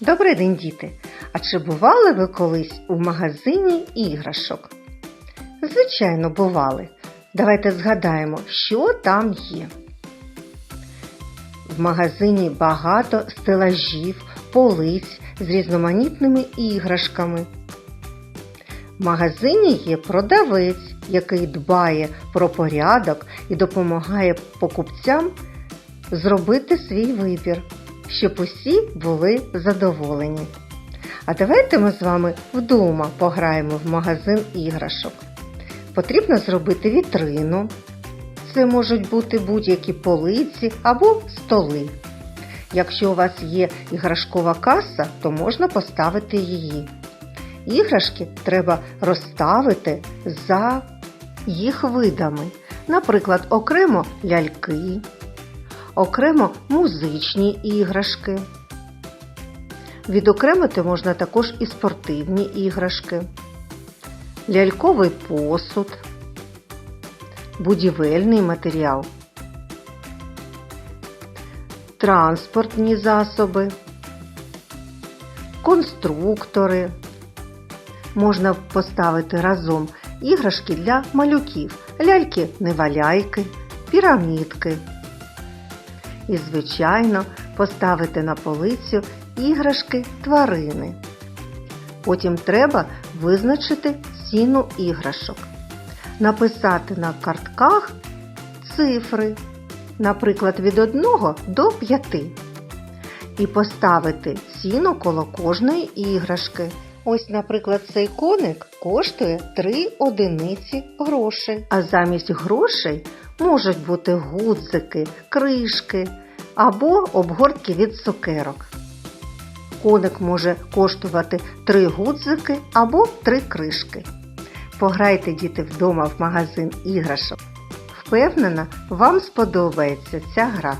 Добрий день, діти! А чи бували ви колись у магазині іграшок? Звичайно, бували. Давайте згадаємо, що там є. В магазині багато стелажів, полиць з різноманітними іграшками. В магазині є продавець, який дбає про порядок і допомагає покупцям зробити свій вибір, щоб усі були задоволені. А давайте ми з вами вдома пограємо в магазин іграшок. Потрібно зробити вітрину. Це можуть бути будь-які полиці або столи. Якщо у вас є іграшкова каса, то можна поставити її. Іграшки треба розставити за їх видами. Наприклад, окремо ляльки, окремо музичні іграшки. Відокремити можна також і спортивні іграшки, ляльковий посуд, будівельний матеріал, транспортні засоби, конструктори. Можна поставити разом іграшки для малюків, ляльки-неваляйки, пірамідки. І, звичайно, поставити на полицю іграшки тварини. Потім треба визначити ціну іграшок, написати на картках цифри, наприклад, від 1 до 5, і поставити ціну коло кожної іграшки. Ось, наприклад, цей коник коштує 3 одиниці грошей. А замість грошей можуть бути гудзики, кришки або обгортки від цукерок. Коник може коштувати 3 гудзики або 3 кришки. Пограйте діти вдома в магазин іграшок. Впевнена, вам сподобається ця гра.